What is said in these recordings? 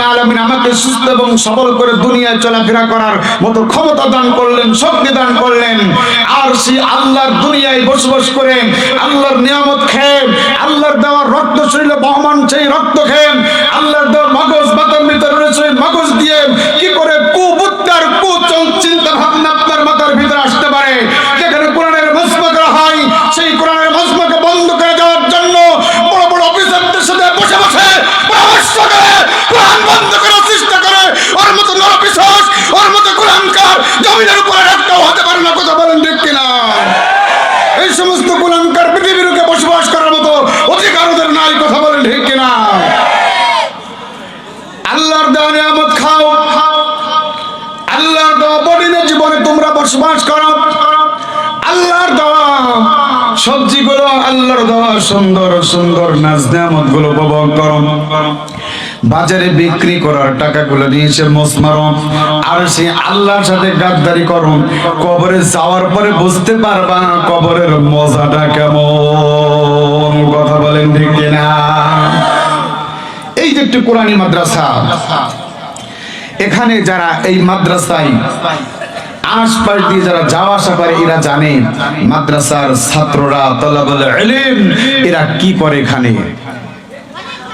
আমাকে সুস্থ এবং সবল করে দুনিয়ায় চলাফেরা করার মতো ক্ষমতা দান করলেন, শক্তি দান করলেন। আর সেই আল্লাহর দুনিয়ায় বসবাস করে, আল্লাহর নিয়ামত খেয়ে, আল্লাহর দেওয়ার রক্ত শরীরে বহমান সেই রক্ত খেয়ে, আল্লাহর দেওয়ার মগজ বাতার ভিতরে রয়েছে মগজ দিয়ে কি করে কুবুদ্ধার কুচল চিন্তা ভাবনা আপনার মাথার ভিতরে আসতে পারে যেখানে কোরআনের মজমা করা হয় সেই কোরআনের মজমাকে বন্ধ করে দেওয়ার জন্য বড় বড় অফিসারদের সাথে বসে বসে পরামর্শ করে কোরআন বন্ধ করার চেষ্টা করে ওর মতো নরপিশাচ ওর মতো কোরআনকার জমিনের উপরে একটাও হতে পারে না কথা বলেন ঠিক কিনা এই সমস্ত কোরআনকার পৃথিবীর বুকে বসবাস করার মতো অধিকার ওদের নাই কথা বলেন ঠিক কিনা আল্লাহর দেওয়া নিয়ামত খাও। আল্লাহর জীবনে তোমরা বসবাস করো। আল্লাহর আল্লাহর সুন্দর সুন্দর নাচগুলো উপভোগ করো। বাজারে বিক্রি করার টাকাগুলো নিয়ে মোস আর সে আল্লাহর সাথে গাদ্দারি করো। কবরে যাওয়ার পরে বুঝতে পারবা কবরের মজাটা কেমন। কথা বলেন ঠিক কিনা? এই যে একটি কোরআনী মাদ্রাসা এখানে যারা এই মাদ্রাসায় জানে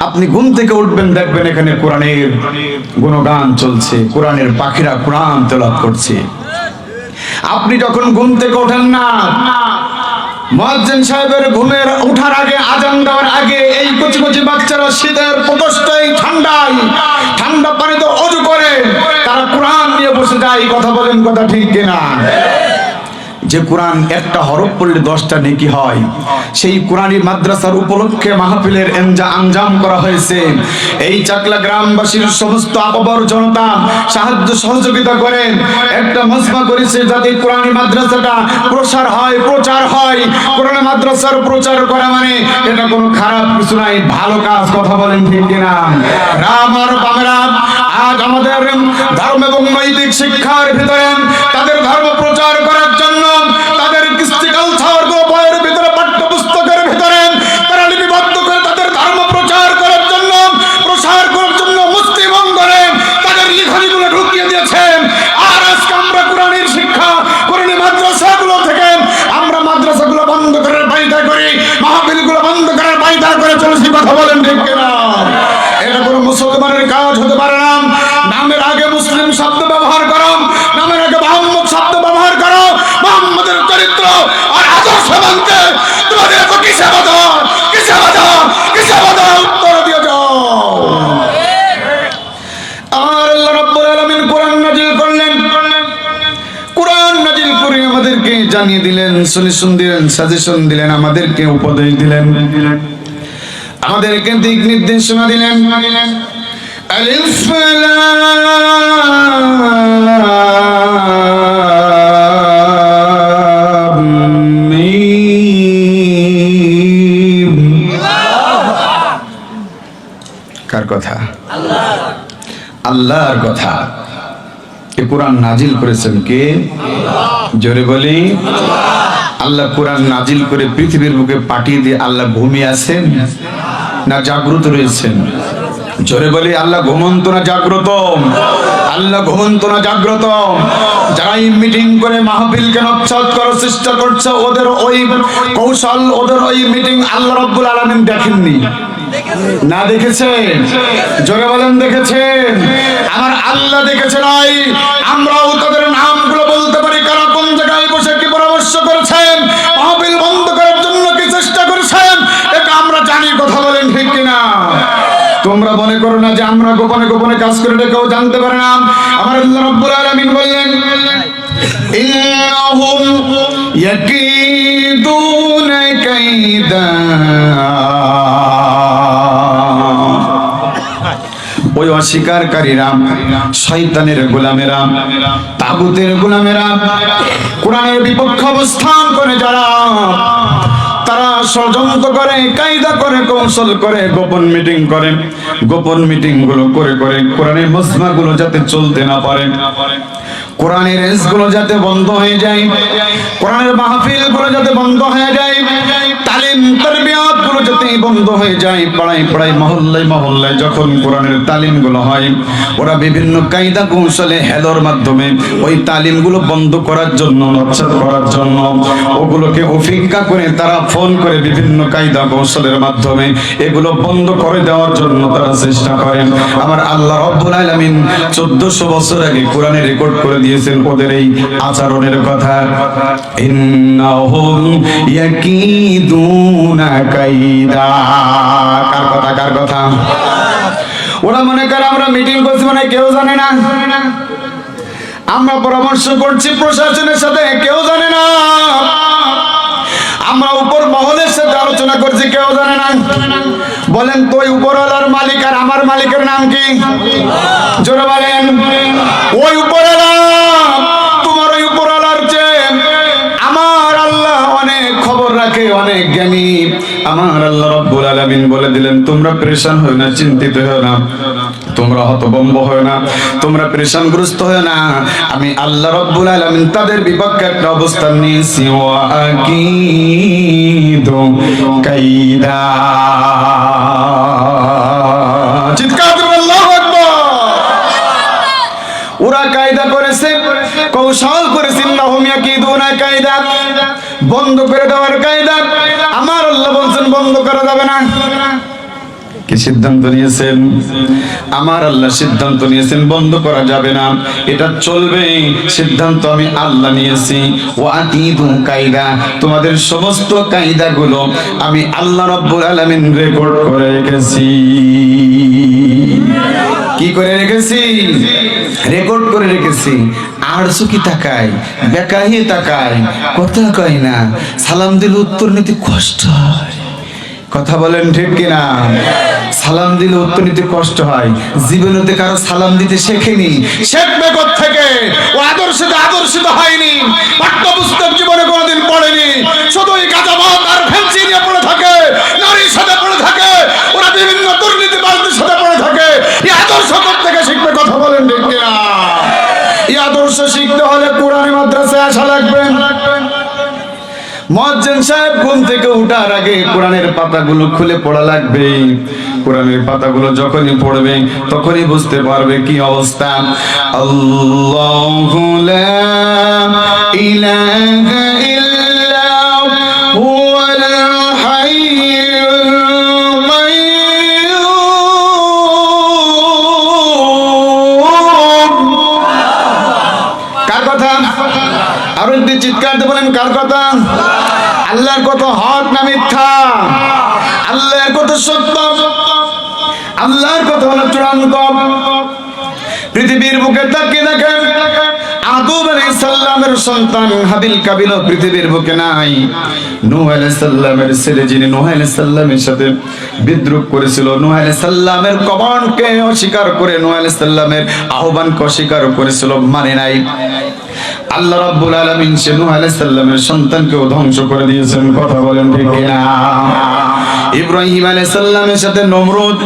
আপনি ঘুম থেকে উঠবেন, দেখবেন এখানে কোরআনের গুণগান চলছে, কোরআনের পাখিরা কোরআন তেলাওয়াত করছে। আপনি যখন ঘুম থেকে ওঠেন না, মুয়াজ্জিন সাহেবের ঘুমের ওঠার আগে, আজান আগে, এই কচি কচি বাচ্চারা ঠান্ডায় ঠান্ডা পানিতে অজু করে তারা কোরআন নিয়ে বসে যায় কথা বলেন কথা ঠিক কিনা? যে কোরআন একটা হরফ পড়লে দশটা নেকি হয়। সেই কোরআনী মাদ্রাসার উপলক্ষে মাহফিলের এনজা আঞ্জাম করা হয়েছে। এই চাকলা গ্রামবাসীর সমস্ত আপাবর জনতা সাহায্য সহযোগিতা করেন। একটা মজমা করেছে যাতে কোরআনী মাদ্রাসাটা প্রসার হয়, প্রচার হয়। কোরআন মাদ্রাসার প্রচার করা মানে এটা কোনো খারাপ কিছু নাই, ভালো কাজ, কথা বলেন ঠিক কিনা। রাম আর বামেরা, আজ আমাদের ধর্ম এবং নৈতিক শিক্ষার ভিতরে তাদের ধর্ম প্রচার করার জন্য চলেছি কথা বলেন ঠিক কিনা? এটা কোনো মুসলমানের কাজ হতে পারে না। নামের আগে মুসলিম শব্দ ব্যবহার করো, নামের আগে মোহাম্মদ শব্দ ব্যবহার করো, মোহাম্মদের চরিত্র আর আদর্শ মানতে তোমাদের এত কিসে উত্তর যাও আর আল্লাহ রাব্বুল আলামিন কোরআন নাজিল করলেন। নাজিল করে আমাদেরকে জানিয়ে দিলেন সলিউশন দিলেন সাজেশন দিলেন, আমাদেরকে উপদেশ দিলেন দিলেন। আমাদেরকে দিক নির্দেশনা দিলেন। কার কথা? আল্লাহর কথা। এ কোরআন নাজিল করেছেন কে? জোরে বলি। আল্লাহ কোরআন নাজিল করে পৃথিবীর বুকে পাঠিয়ে দিয়ে আল্লাহ ঘুমিয়ে আছেন? না জাগ্রত রয়েছেন। জোরে বলি, আল্লাহ ঘুমন্ত না জাগ্রত। আল্লাহ ঘুমন্ত না জাগ্রত। যারা এই মিটিং করে মাহফিলকে নচ্ছাদ করার চেষ্টা করছে, ওদের ওই কৌশল, ওদের ওই মিটিং আল্লাহ রব্বুল আলামিন দেখেননি। না দেখেছেন? জোরে বলেন, দেখেছেন? আমার আল্লাহ দেখেছে নাই আমরাও তাদের নামগুলো আল্লাহ রব্বুল আলামিন বললেন ওই অস্বীকারীরা গোলামেরা, তাগুতের গোলামেরা, কোরআনের বিপক্ষ অবস্থান করে যারা, তারা ষড়যন্ত্র করে, কায়দা করে, কৌশল করে, গোপন মিটিং করে। গোপন মিটিংগুলো করে করে কোরআনের মজমা গুলো যাতে চলতে না পারে। কোরআনের রেসগুলো যাতে বন্ধ হয়ে যায়। কোরআনের মাহফিলগুলো যাতে বন্ধ হয়ে যায়। তালিম যাতে বন্ধ হয়ে যায় কোরআনের হয়, ওরা বিভিন্ন কায়দা কৌশলে মাধ্যমে ওই বন্ধ করার জন্য করার জন্য, ওগুলোকে করে তারা ফোন করে বিভিন্ন কায়দা কৌশলের মাধ্যমে এগুলো বন্ধ করে দেওয়ার জন্য তারা চেষ্টা করেন। আমার আল্লাহ রব্বুল আলামিন 1400 বছর আগে কোরআনে রেকর্ড করে দিয়েছেন ওদের এই আচরণের কথা। ইন্নাহুম ইয়াকিদুনা কাইদা। কার কথা কার কথা? ওরা মনে করে আমরা মিটিং করছি মানে কেউ জানে না। আমরা পরামর্শ করছি প্রশাসনের সাথে, কেউ জানে না। আমরা উপর মহলের সাথে আলোচনা করছি, কেউ জানে না? বলেন, তো ওই উপরওয়ালার মালিক আর আমার মালিকের নাম কি? জোরে বলেন। ওই উপরওয়ালা, তোমার ওই চেয়ে আমার আল্লাহ অনেক খবর রাখে, অনেক জ্ঞানী। আমার আল্লাহ রব্বুল আলামিন বলে দিলেন, তোমরা পরেশান হও না, চিন্তিত হও না। তোমরা হতবম্ব হয় না, তোমরা পরেশানগ্রস্ত হয় না। আমি আল্লাহ রব্বুল আলামিন তাদের বিপক্ষে একটা অবস্থান নিয়েছি। ওয়া আকিদু কাইদা। চিৎকার করে আল্লাহু আকবার। ওরা কায়দা করেছে কৌশল করেছে নাহমিয়া কি দুনা কায়দা। বন্ধ করে দেওয়ার কায়দা। আমার আল্লাহ বলছেন, বন্ধ করা যাবে না। সিদ্ধান্ত নিয়েছেন? আমার আল্লাহ সিদ্ধান্ত নিয়েছেন, বন্ধ করা যাবে না। এটা চলবে, সিদ্ধান্ত আমি আল্লাহ নিয়েছি। ও কায়দা। তোমাদের সমস্ত আমি আল্লাহ রাব্বুল আলামিন রেকর্ড করে রেখেছি। কি করে রেখেছি? রেকর্ড করে রেখেছি। আর তাকায়, বেকাহি তাকায়, কথা কয় না। সালাম উত্তর নিতে কষ্ট কথা বলেন ঠিক কিনা? সালাম দিলে উত্তর নিতে কষ্ট হয়। জীবনেতে কারও সালাম দিতে শেখেনি। শেখবে থেকে ও হয়নি। পাঠ্যপুস্তক জীবনে কোনোদিন পড়েনি। শুধুই আর নিয়ে পড়ে থাকে। নারীর সাথে পড়ে থাকে। ওরা বিভিন্ন দুর্নীতিবাজদের সাথে পড়ে থাকে। এই আদর্শ থেকে শিখবে? কথা বলেন ঠিক কিনা? আদর্শ শিখতে হলে কোরআন মাদ্রাসায় আসা লাগবে। মজ্জেন সাহেব ঘুম থেকে উঠার আগে কোরআনের পাতাগুলো খুলে পড়া লাগবে। কোরআনের পাতাগুলো যখনই পড়বে, তখনই বুঝতে পারবে কি অবস্থা। আল্লাহু লা ইলাহা কথা? আরও একটি চিৎকার বলেন, কার কথা? আল্লাহর কত হক না মিথ্যা? আল্লাহর কত সত্য? আল্লাহর কত হলো চূড়ান্ত? পৃথিবীর বুকে তাকে দেখেন আদম আলাইহিস সালামের সন্তান হাবিল কাবিল পৃথিবীর বুকে নাই। নূহ ছেলে যিনি নূহ সাথে বিদ্রুপ করেছিল, নূহ আলাইহিস সালামের অস্বীকার করে নূহ আহ্বানকে অস্বীকার করেছিল মানে নাই। আল্লাহ রাব্বুল আলামিন সে নূহ আলাইহিস সালামের সন্তানকেও ধ্বংস করে দিয়েছেন, কথা বলেন ঠিক কিনা? ইব্রাহিম আলাইহিস সালামের সাথে নমরুদ,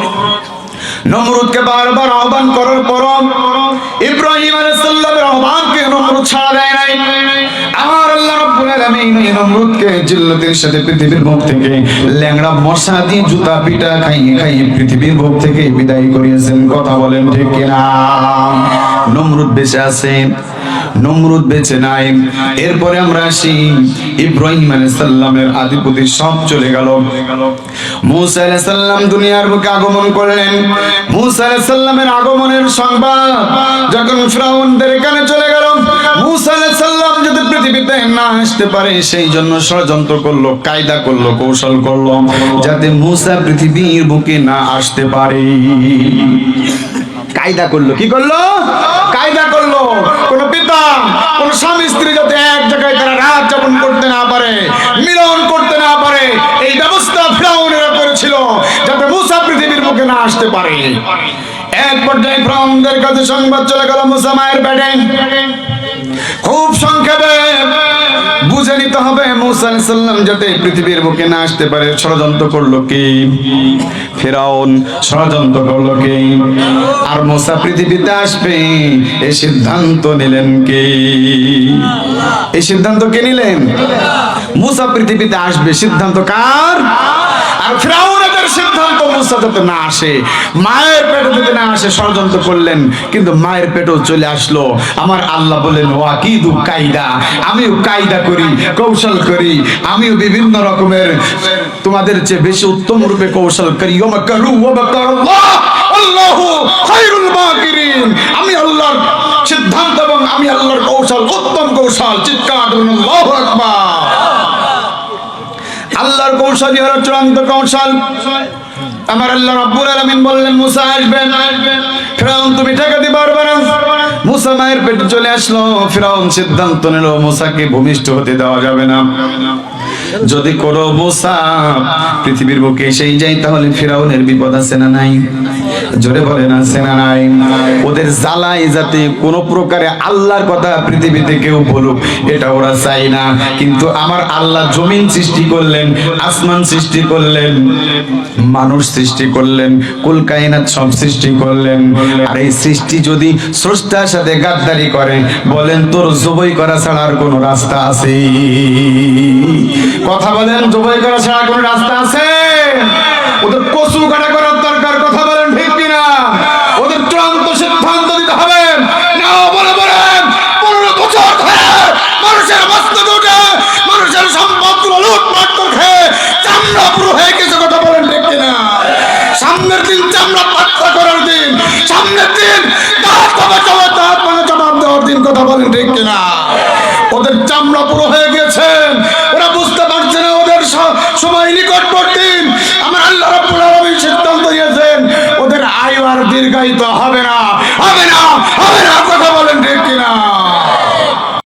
নমরুদকে বারবার আহ্বান করার পর ইব্রাহিম আলাইহিস সালামের আহ্বানকে নমরুদ ছাড়া দেয় নাই। আমার এরপরে আমরা আসি, ইব্রাহিম আলাইহিস সালামের আধিপতি সব চলে গেল। মুসা দুনিয়ার বুকে আগমন করলেন। মুসা আলাইহিস সালামের আগমনের সংবাদ যখন ফিরাউনদের কানে চলে গেল মুসা আলাইহিস সালাম যদি পৃথিবীতে না আসতে পারে, সেই জন্য ষড়যন্ত্র করল, কায়দা করল, কৌশল যাতে মুসা পৃথিবীর বুকে না আসতে পারে। কায়দা কি করল? কায়দা করল। কোন স্বামী, স্ত্রী যাতে এক জায়গায় করতে না পারে, মিলন করতে না পারে, এই ব্যবস্থা ফিরাউনেরা করেছিল, যাতে মুসা পৃথিবীর মুখে না আসতে পারে। এক পর্যায়ে ফিরাউনদের কাছে সংবাদ চলে গেল মুসা মায়ের পেটে খুব সংক্ষেপে বুঝে নিতে হবে, মুসা আলাইহিস সালাম যাতে পৃথিবীর বুকে না আসতে পারে। ষড়যন্ত্র করল কি? ফেরাউন, ষড়যন্ত্র করল কি? আর মুসা পৃথিবীতে আসবে এই সিদ্ধান্ত নিলেন কি? এই সিদ্ধান্ত কে নিলেন? মুসা পৃথিবীতে আসবে, সিদ্ধান্ত কার? আর সিদ্ধান্ত না আসে, মায়ের না আসে, ষড়যন্ত্র করলেন, কিন্তু মায়ের চলে আসলো। আমার আল্লাহ কায়দা, আমিও কায়দা করি, কৌশল করি, আমিও বিভিন্ন রকমের তোমাদের চেয়ে বেশি উত্তম রূপে কৌশল করি। ওমাকারু ওমাকারুল্লাহ আল্লাহু খায়রুল মাকিরিন আমি আল্লাহর সিদ্ধান্ত এবং আমি আল্লাহর কৌশল, উত্তম কৌশল, চিৎকার আল্লাহু আকবার। চূড়ান্ত কৌশল। আমার আল্লাহ রাব্বুল আলামিন বললেন আসবেন ফিরাউন, তুমি ঠেকাতে পারবে না। মুসা মায়ের পেটে চলে আসলো। ফিরাউন সিদ্ধান্ত নিল, মুসাকে ভূমিষ্ঠ হতে দেওয়া যাবে না। যদি কোনো মুসা, পৃথিবীর বুকে এসেই যায়, তাহলে ফিরাউনের বিপদ আছে না নাই? জোরে বলে না আছে না নাই? ওদের জ্বালাই যাতে কোনো প্রকারে আল্লাহর কথা পৃথিবীতে কেউ বলুক, এটা ওরা চাই না। কিন্তু আমার আল্লাহ জমিন সৃষ্টি করলেন, আসমান সৃষ্টি করলেন, মানুষ সৃষ্টি করলেন কুল সব সৃষ্টি করলেন। আর এই সৃষ্টি যদি স্রষ্টার সাথে গাদ্দারি করে, বলেন তোর জবই করা ছাড়া আর কোনো রাস্তা আছে? কথা বলেন, জবই করা ছাড়া কোনো রাস্তা আছে? ওদের কচু কাটা করার দিন চামড়া পাত্তা করার দিন, সামনের দিন তার মানে জবাব দেওয়ার দিন কথা বলেন ঠিক কিনা? ওদের চামড়া পুরো হয়ে গেছে। ওরা বুঝতে পারছে না ওদের সময় নিকটবর্তী। আমার আল্লাহ রাব্বুল আলামিন সিদ্ধান্ত দিয়েছেন, ওদের আয়ু আর দীর্ঘায়িত হবে না হবে না হবে না, কথা বলেন ঠিক কিনা?